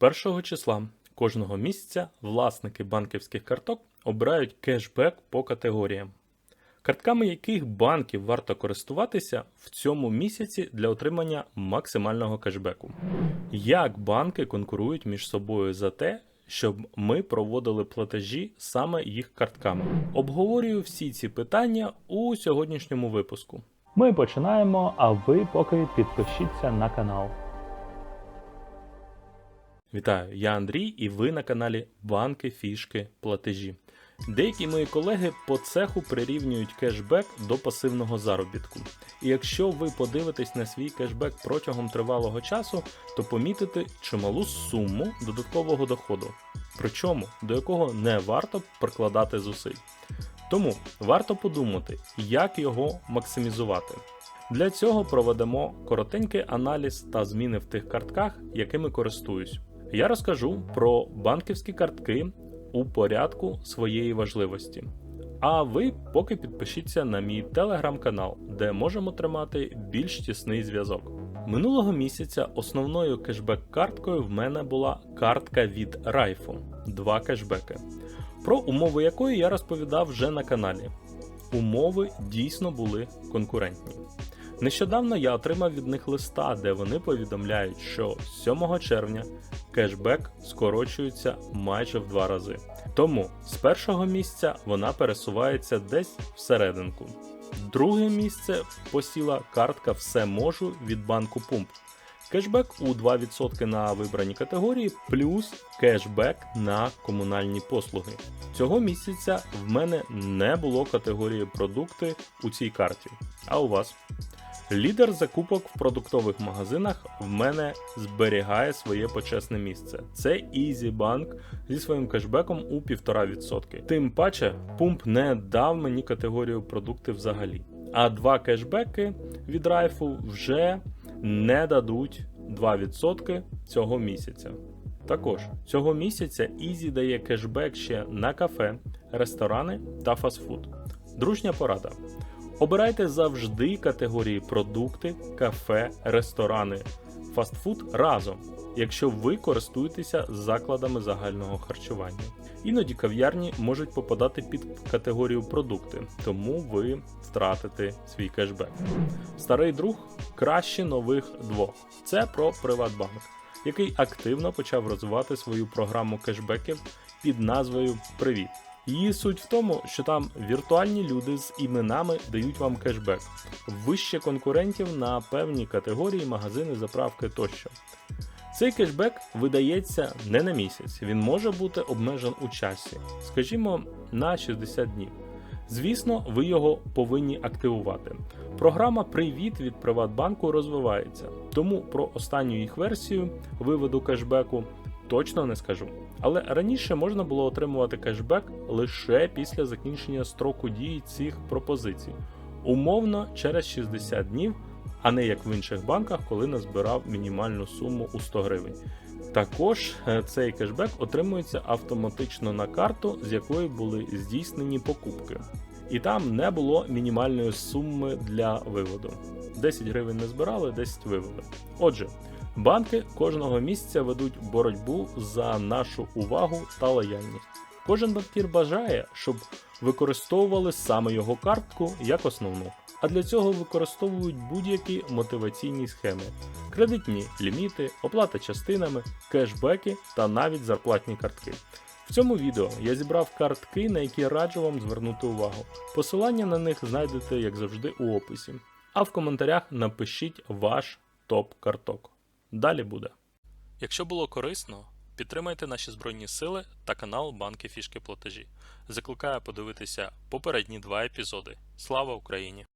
1 числа кожного місяця власники банківських карток обирають кешбек по категоріям, картками яких банків варто користуватися в цьому місяці для отримання максимального кешбеку. Як банки конкурують між собою за те, щоб ми проводили платежі саме їх картками? Обговорюю всі ці питання у сьогоднішньому випуску. Ми починаємо, а ви поки підпишіться на канал. Вітаю, я Андрій, і ви на каналі Банки, фішки, платежі. Деякі мої колеги по цеху прирівнюють кешбек до пасивного заробітку. І якщо ви подивитесь на свій кешбек протягом тривалого часу, то помітите чималу суму додаткового доходу, причому до якого не варто прикладати зусиль. Тому варто подумати, як його максимізувати. Для цього проведемо коротенький аналіз та зміни в тих картках, якими користуюсь. Я розкажу про банківські картки у порядку своєї важливості. А ви поки підпишіться на мій телеграм-канал, де можемо тримати більш тісний зв'язок. Минулого місяця основною кешбек-карткою в мене була картка від Райфу, два кешбеки, про умови якої я розповідав вже на каналі. Умови дійсно були конкурентні. Нещодавно я отримав від них листа, де вони повідомляють, що 7 червня кешбек скорочується майже в два рази. Тому з першого місця вона пересувається десь всерединку. Друге місце посіла картка Все можу від банку Пумп. Кешбек у 2% на вибрані категорії, плюс кешбек на комунальні послуги. Цього місяця в мене не було категорії продукти у цій карті. А у вас? Лідер закупок в продуктових магазинах в мене зберігає своє почесне місце. Це EasyBank зі своїм кешбеком у 1,5%. Тим паче, пумп не дав мені категорію продукти взагалі. А два кешбеки від Райфу вже не дадуть 2% цього місяця. Також цього місяця Easy дає кешбек ще на кафе, ресторани та фастфуд. Дружня порада. Обирайте завжди категорії продукти, кафе, ресторани, фастфуд разом, якщо ви користуєтеся закладами загального харчування. Іноді кав'ярні можуть попадати під категорію продукти, тому ви втратите свій кешбек. Старий друг краще нових двох. Це про Приватбанк, який активно почав розвивати свою програму кешбеків під назвою Привіт. Її суть в тому, що там віртуальні люди з іменами дають вам кешбек, вище конкурентів на певні категорії, магазини, заправки тощо. Цей кешбек видається не на місяць, він може бути обмежен у часі, скажімо, на 60 днів. Звісно, ви його повинні активувати. Програма Привіт від Приватбанку розвивається, тому про останню їх версію виводу кешбеку точно не скажу. Але раніше можна було отримувати кешбек лише після закінчення строку дії цих пропозицій, умовно через 60 днів, а не як в інших банках, коли назбирав мінімальну суму у 100 гривень. Також е, цей кешбек отримується автоматично на карту, з якої були здійснені покупки. І там не було мінімальної суми для виводу. 10 гривень не збирали, 10 вивели. Отже, банки кожного місяця ведуть боротьбу за нашу увагу та лояльність. Кожен банкір бажає, щоб використовували саме його картку як основну. А для цього використовують будь-які мотиваційні схеми: кредитні ліміти, оплата частинами, кешбеки та навіть зарплатні картки. В цьому відео я зібрав картки, на які раджу вам звернути увагу. Посилання на них знайдете, як завжди, у описі. А в коментарях напишіть ваш топ карток. Далі буде. Якщо було корисно, підтримайте наші збройні сили та канал Банки Фішки Платежі. Закликаю подивитися попередні два епізоди. Слава Україні!